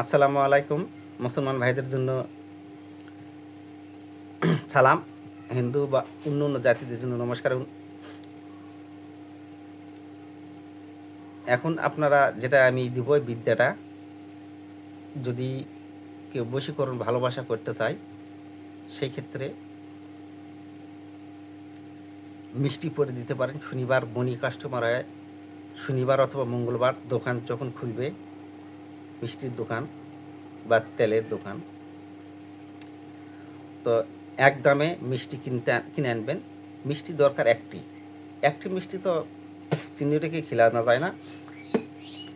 আসসালামু আলাইকুম, মুসলমান ভাইদের জন্য সালাম। হিন্দু বা অন্য অন্য জাতিদের জন্য নমস্কার। এখন আপনারা যেটা আমি দিব বিদ্যাটা, যদি কেউ বশীকরণ ভালোবাসা করতে চায়, সেই ক্ষেত্রে মিষ্টি পরে দিতে পারেন। শনিবার বনি কাস্টমার হয় শনিবার অথবা মঙ্গলবার দোকান যখন খুলবে মিষ্টির দোকান বা তেলের দোকান। তো এক দামে মিষ্টি কিনতে কিনে আনবেন। মিষ্টি দরকার একটি। একটি মিষ্টি তো চিনি রেখে খেলানো যায় না।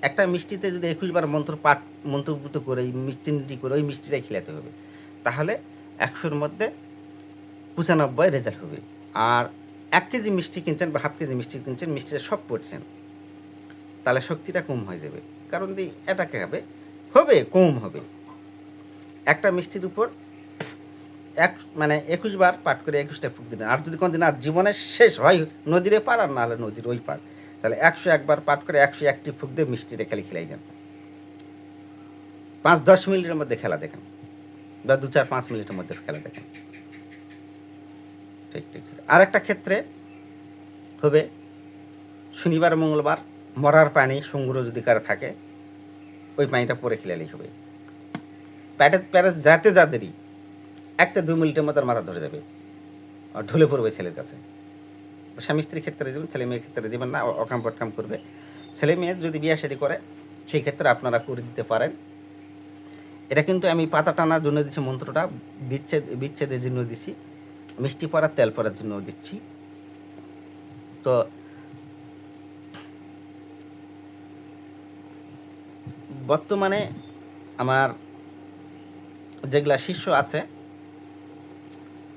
একটা মিষ্টিতে যদি একুশ বার মন্ত্র পাঠ মন্ত্রভূত করে, এই মিষ্টিটি করে, ওই মিষ্টিটাই খেলাতে হবে। তাহলে একশোর মধ্যে পঁচানব্বই রেজাল্ট হবে। আর এক কেজি মিষ্টি কিনছেন বা হাফ কেজি মিষ্টি কিনছেন, মিষ্টিটা সব পড়ছেন। তাহলে শক্তিটা কম হয়ে যাবে। কারণ দি এটাকে হবে হবে, কম হবে। একটা মিষ্টির উপর এক মানে একুশ বার পাঠ করে একুশটা ফুক দিলেন। আর যদি কোনোদিন আর জীবনের শেষ হয়, নদীরে পার আর নাহলে নদীর ওই পার, তাহলে একশো একবার পাঠ করে একশো একটি ফুক দিয়ে মিষ্টিটা খেলে খেলাই যান পাঁচ, দশ মিনিটের মধ্যে খেলা দেখেন বা দু চার, পাঁচ মিনিটের মধ্যে খেলা দেখেন। ঠিক ঠিক আর একটা ক্ষেত্রে হবে, শনিবার, মঙ্গলবার, মরার পানি সংগ্রহ যদি কারও থাকে ওই পানিটা পরে খেলালেই হবে। প্যাটে প্যাটে যাতে যাদেরই একটা দু মিনিটের মতো মাথা ধরে যাবে। আর ঢলে পড়বে ছেলের কাছে। স্বামী স্ত্রীর ক্ষেত্রে দেবেন, ছেলে মেয়ের ক্ষেত্রে দেবেন না অকাম পটকাম করবে। ছেলে মেয়ে যদি বিয়ে শাদী করে, সেই ক্ষেত্রে আপনারা করে দিতে পারেন। এটা কিন্তু আমি পাতা টানার জন্য দিচ্ছি মন্ত্রটা বিচ্ছেদ বিচ্ছেদের জন্য দিচ্ছি মিষ্টি পড়ার, তেল পড়ার জন্য দিচ্ছি। তো বর্তমানে আমার যেগুলা শিষ্য আছে,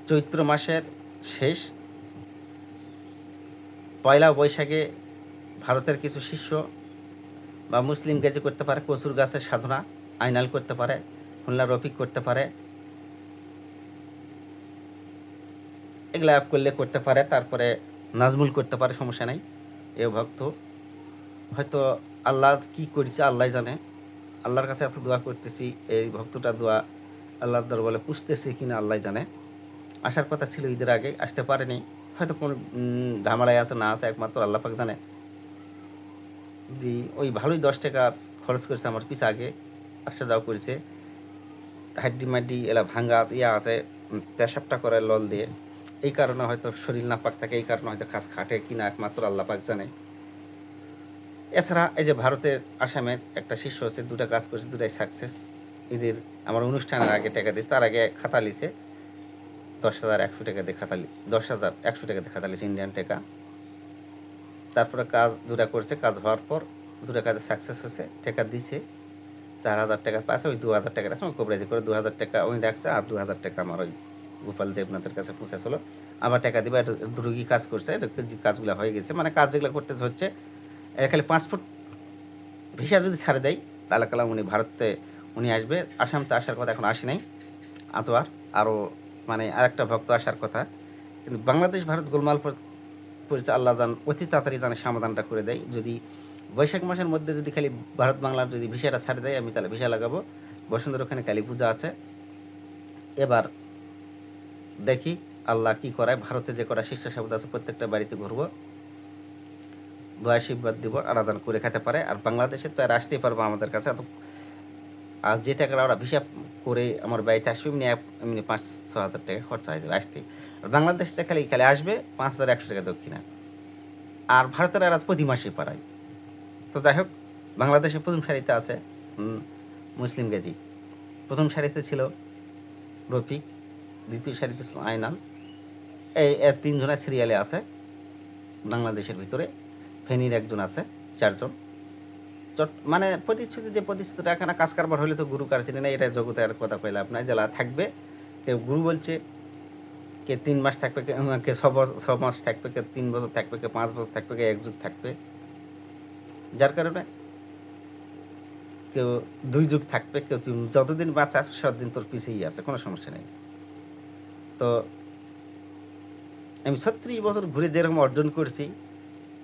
চৈত্র মাসের শেষ, পয়লা বৈশাখে ভারতের কিছু শিষ্য বা মুসলিম গেজে করতে পারে, কচুর গাছের সাধনা, আইনাল করতে পারে, খুলনা রফিক করতে পারে, এগুলা করলে করতে পারে, তারপরে নাজমুল করতে পারে, সমস্যা নাই, এ ভক্ত। হয়তো আল্লাহ কি করেছে, আল্লাহ জানে। আল্লাহর কাছে এত দোয়া করতেছি, এই ভক্তটা দোয়া আল্লাহর দরবারে পুষতেছি কিনা আল্লাহ জানে। আসার কথা ছিল ঈদের আগে, আসতে পারেনি। হয়তো কোন ঝামেলায় আছে, না আছে, একমাত্র আল্লাহ পাক জানে। দি, ওই ভালোই দশ টাকা খরচ করেছে আমার পিছ আগে আসা যাওয়া করেছে। হাড্ডি মাড্ডি, এলা ভাঙ্গা ইয়া আছে পেশাবটা করে লল দিয়ে। এই কারণে হয়তো শরীর না পাক থাকে, এই কারণে হয়তো খাস খাটে কিনা একমাত্র আল্লাহ পাক জানে। এছাড়া এই যে ভারতের আসামের একটা শিষ্য আছে, দুটা কাজ করেছে, দুটাই সাকসেস এদের আমার অনুষ্ঠানের আগে টাকা দিয়েছে, তার আগে খাতা লিছে দশ হাজার একশো টাকা দিয়ে খাতা দশ হাজার একশো টাকা দিয়ে খাতা লিছে ইন্ডিয়ান টাকা। তারপরে কাজ দুটা করছে, কাজ হওয়ার পর দুটা কাজে সাকসেস হয়েছে, টাকা দিছে চার হাজার টাকা পাশে ওই দু হাজার টাকাটা সঙ্গে কবরেজি করে দু হাজার টাকা ওই রাখছে, আর দু হাজার টাকা আমার ওই গোপাল দেবনাথের কাছে পৌঁছেছিল। আবার টাকা দিবে রুগী কাজ করছে কাজগুলো হয়ে গেছে মানে কাজ যেগুলো করতে হচ্ছে এটা খালি পাসপোর্ট ভিসা যদি ছাড়ে দেয়, তাহলে কালাম উনি ভারতে উনি আসবে। আসামতে আসার কথা এখন আসি নাই। আতোয়ার আরও মানে আরেকটা ভক্ত আসার কথা। কিন্তু বাংলাদেশ, ভারত গোলমাল পর- পরিচয় আল্লাহ জান, অতি তাড়াতাড়ি জানে সমাধানটা করে দেয়। যদি বৈশাখ মাসের মধ্যে যদি খালি ভারত বাংলার যদি ভিসাটা ছাড়ে দেয়, আমি তাহলে ভিসা লাগাবো। বসন্তের ওখানে কালী পূজা আছে। এবার দেখি আল্লাহ কি করায়। ভারতে যে করা শিষ্য শব্দ আছে, প্রত্যেকটা বাড়িতে ঘুরবো। দোয়া আশীর্বাদ দিব, আরাধন করে খেতে পারে। আর বাংলাদেশে তো আর আসতেই পারব আমাদের কাছে। আর যে টাকাটা ওরা হিসাব করে আমার বাড়িতে আসবে, এমনি এমনি পাঁচ, ছ হাজার টাকা খরচা হয়ে যাবে আসতেই। আর বাংলাদেশ থেকে খালি খালি আসবে পাঁচ হাজার একশো টাকা দক্ষিণা। আর ভারতের এরা প্রতি মাসে পাড়ায়। তো যাই হোক বাংলাদেশের প্রথম সারিতে আছে মুসলিম গেজি। প্রথম সারিতে ছিল রফিক, দ্বিতীয় সারিতে ছিল আয়নাল এই তিনজনের সিরিয়ালে আছে, বাংলাদেশের ভিতরে। ফেনীর একজন আছে, চারজন। চট মানে প্রতিশ্রুতি দিয়ে প্রতিশ্রুতি রাখে না, কাজ কারবার হলে তো গুরু কার চিনে না এটা জগতে আর কথা কইলে আপনার জেলা থাকবে, কেউ গুরু বলছে, কে তিন মাস থাকবে, কে ছ ছ মাস থাকবে, কে তিন বছর থাকবে, কে পাঁচ বছর থাকবে, কে এক যুগ থাকবে। যার কারণে কেউ দুই যুগ থাকবে, কেউ তিন- যতদিন বাঁচা আসবে সতদিন তোর পিছিয়েই আছে, কোনো সমস্যা নেই। তো আমি ছত্রিশ বছর ঘুরে যেরকম অর্জন করছি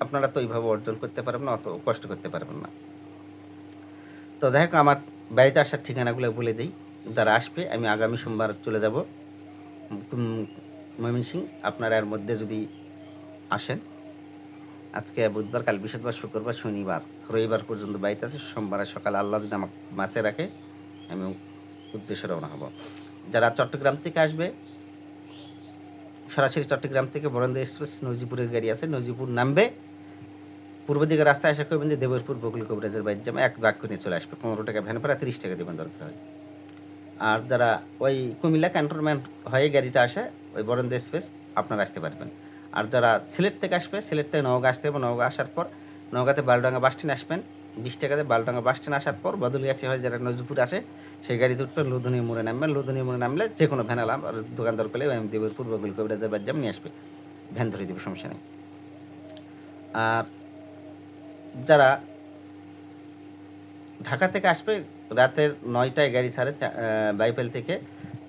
আপনারা তো ওইভাবে অর্জন করতে পারবেন না, অত কষ্ট করতে পারবেন না। তো যাই হোক, আমার বাড়িতে আসার ঠিকানাগুলো বলে দিই। যারা আসবে, আমি আগামী সোমবার চলে যাব। ময়মনসিং, আপনারা এর মধ্যে যদি আসেন, আজকে বুধবার, কাল বৃহস্পতিবার, শুক্রবার, শনিবার, রবিবার পর্যন্ত বাড়িতে আছে। সোমবারে সকালে আল্লাহ যদি আমাকে মাছে রাখে, আমি উদ্দেশ্যে রওনা হব। যারা চট্টগ্রাম থেকে আসবে, সরাসরি চট্টগ্রাম থেকে বরেন্দ্র এক্সপ্রেস নজিপুরের গাড়ি আছে। নজিপুর নামবে পূর্ব দিকে রাস্তায় আসা করবেন যে দেবরপুর বকুল কবিরাজের বাড়ির জামা এক বাক্য নিয়ে চলে আসবে, পনেরো টাকা ভ্যান ভাড়া, তিরিশ টাকা দেবেন দরকার হয়। আর যারা ওই কুমিল্লা ক্যান্টনমেন্ট হয়ে গাড়িটা আসে, ওই বরেন্দ্র এক্সপ্রেস, আপনারা আসতে পারবেন। আর যারা সিলেট থেকে আসবে, সিলেট থেকে নওগাঁ আসতে হবে, নওগাঁ আসার পর নওগাঁতে বালডাঙ্গা বাস স্ট্যান্ড আসবেন। বিশ টাকাতে বালডাঙ্গা বাস স্ট্যান্ড আসার পর বদলিয়াছি হয় যারা নজরপুর আসে, সেই গাড়িতে উঠবেন লুধুনি মোড়ে নামবেন। লুধুনি মোড়ে নামলে যে কোনো ভ্যান আলাম, আর দোকানদার করলে আমি দেবের পূর্ব গুল কবিরাজের বাজ্জাম নিয়ে আসবে। ভ্যান ধরে দেবে, সমস্যা নেই। আর যারা ঢাকা থেকে আসবে, রাতের নয়টায় গাড়ি ছাড়ে বাইপেল থেকে,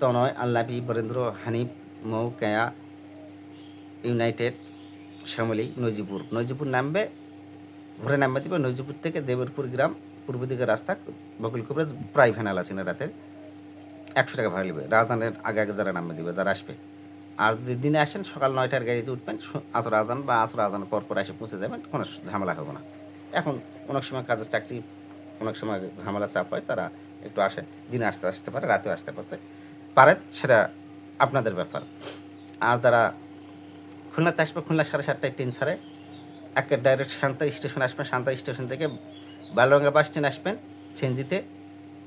তনয় আল্লাপি বরেন্দ্র, হানিফ, মৌ, কেয়া, ইউনাইটেড, শ্যামলী নজিপুর নজিপুর নামবে ঘুরে নামবে দিবে নজিপুর থেকে দেবরপুর গ্রাম, পূর্ব দিকে রাস্তা বকুল প্রায় ভ্যানাল আছে না রাতের। একশো টাকা ভাড়া নেবে। রাজানের আগে আগে যারা নামবে দিবে, যারা আসবে। আর যদি দিনে আসেন, সকাল নয়টার গাড়িতে উঠবেন আসর আজান বা আসর আজান পর পর এসে পৌঁছে যাবেন, কোনো ঝামেলা হবে না। এখন অনেক সময় কাজের চাকরি, অনেক সময় ঝামেলা চাপ হয়, তারা একটু আসে, দিনে আসতে আসতে পারে, রাতেও আসতে পারতে পারে, সেটা আপনাদের ব্যাপার। আর যারা খুলনাতে আসবে, খুলনা সাড়ে সাতটায় ট্রেন ছাড়ে একে ডাইরেক্ট শান্তা স্টেশন আসবেন শান্তা স্টেশন থেকে বালডাঙ্গা বাস স্ট্যান্ড আসবেন সেনজিতে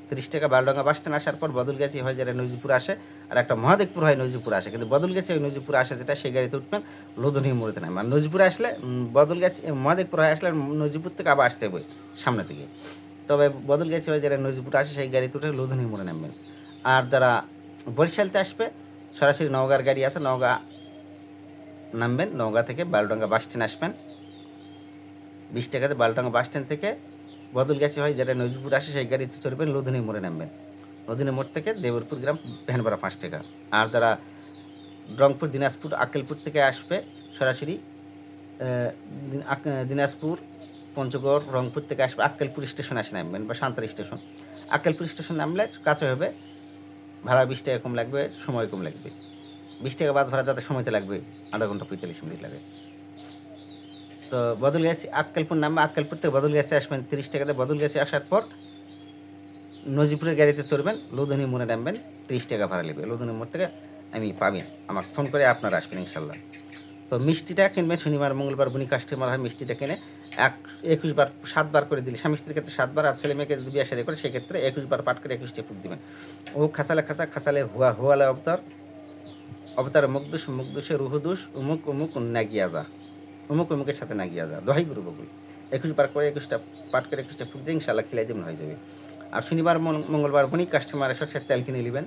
তিরিশ টাকা বালডাঙ্গা বাস স্ট্যান্ড আসার পর বদলগাছি হয় যারা নজিপুর আসে আর একটা মহাদেবপুর হয় নজিপুর আসে কিন্তু বদল গেছে ওই নজিপুর আসে যেটা সেই গাড়িতে উঠবেন লোধনী মোড়েতে নামবেন। আর নজিপুরে আসলে উম, বদলগাছি মহাদেবপুর হয়ে আসলে নজিপুর থেকে আবার আসতে হবে সামনে থেকে তবে বদলগাছি হয় যারা নজিপুর আসে সেই গাড়িতে উঠে লোধনী মোড়ে নামবেন। আর যারা বরিশালতে আসবে সরাসরি নওগাঁর গাড়ি আছে নওগাঁ নামবেন নওগাঁ থেকে বালডাঙ্গা বাস স্ট্যান্ড আসবেন। বিশ টাকাতে বালডাঙ্গা বাস স্ট্যান্ড থেকে বদলগাছি হয় যারা নজিপুর আসে সেই গাড়িতে চড়বেন লুধিনী মোড়ে নামবেন। লুধিনী মোড় থেকে দেবরপুর গ্রাম ভ্যান ভাড়া পাঁচ টাকা। আর যারা রংপুর, দিনাজপুর, আক্কেলপুর থেকে আসবে সরাসরি দিনাজপুর, পঞ্চগড়, রংপুর থেকে আসবে আক্কেলপুর স্টেশন আসে নামবেন বা সান্তার স্টেশন। আক্কেলপুর স্টেশন নামলে কাছে হবে, ভাড়া বিশ টাকা কম লাগবে, সময় কম লাগবে। বিশ টাকা বাস ভাড়া যাতে সময়তে লাগবে, আধা ঘণ্টা, পঁয়তাল্লিশ মিনিট লাগে। তো বদল গেছে আক্কেলপুর নামবে, আক্কেলপুর থেকে বদল গেছে আসবেন তিরিশ টাকাতে। বদল গেছে আসার পর নজিপুরের গাড়িতে চড়বেন, লুধনি মোড়ে নামবেন, তিরিশ টাকা ভাড়া নেবে। লুধনি মোড় থেকে আমি পাবেন আমাকে ফোন করে আপনারা আসবেন ইনশাল্লাহ। তো মিষ্টিটা কিনবেন শনিবার, মঙ্গলবার বুনি কাস্টমার হয় মিষ্টিটা কিনে। এক, একুশ বার সাতবার করে দিলে, স্বামী স্ত্রীর ক্ষেত্রে সাতবার আর ছেলে মেয়েকে যদি বিয়ে করে, সেক্ষেত্রে একুশ বার পাঠ করে একুশটা ফুট দিবেন। ও খাঁচালে খাঁচা, খাঁচালে হুয়া, হুয়ালে অবতার। অবতার মুকদুস মুকদুসে রুহুদুস উমুক উমুক, নাগিয়া যা। অমুক অমুকের সাথে নাগিয়া যা। দহাই গুরু বকুল। একুশ বার করে একুশটা পাট করে একুশটা ফুট দিয়ে ইনশাল্লাহ খিলাই যেমন হয়ে যাবে। আর শনিবার মঙ্গলবার উনি কাস্টমার সরষের তেল কিনে নেবেন।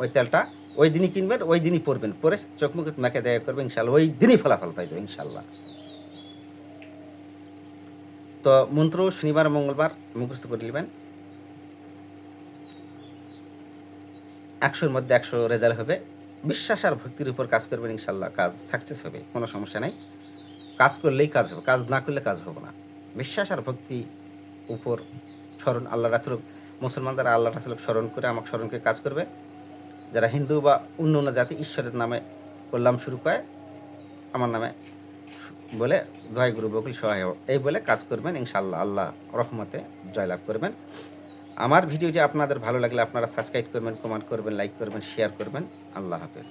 ওই তেলটা ওই দিনই কিনবেন, ওই দিনই পরবেন। পরে চোখ মুখে মেখে দেয়া করবে ইনশাল্লাহ ওই দিনই ফলাফল পাই যাবে ইনশাল্লাহ তো মন্ত্র শনিবার, মঙ্গলবার মুখস্থ করে নেবেন। একশোর মধ্যে একশো রেজাল্ট হবে। বিশ্বাস আর ভক্তির উপর কাজ করবেন ইনশাল্লাহ কাজ সাকসেস হবে, কোনো সমস্যা নাই। কাজ করলেই কাজ হবে, কাজ না করলে কাজ হবে না। বিশ্বাস আর ভক্তি উপর স্মরণ আল্লাহ রাসুল মুসলমান যারা আল্লাহ রাসুলক স্মরণ করে আমাকে স্মরণ করে কাজ করবে। যারা হিন্দু বা অন্য অন্য জাতি ঈশ্বরের নামে করলাম শুরু করে, আমার নামে বলে দয় গুরু বকুল সহায়। এই বলে কাজ করবেন ইনশাল্লাহ আল্লাহ রহমতে জয়লাভ করবেন। আমার ভিডিওটি আপনাদের ভালো লাগলে আপনারা সাবস্ক্রাইব করবেন, কমেন্ট করবেন, লাইক করবেন, শেয়ার করবেন। আল্লাহ হাফেজ।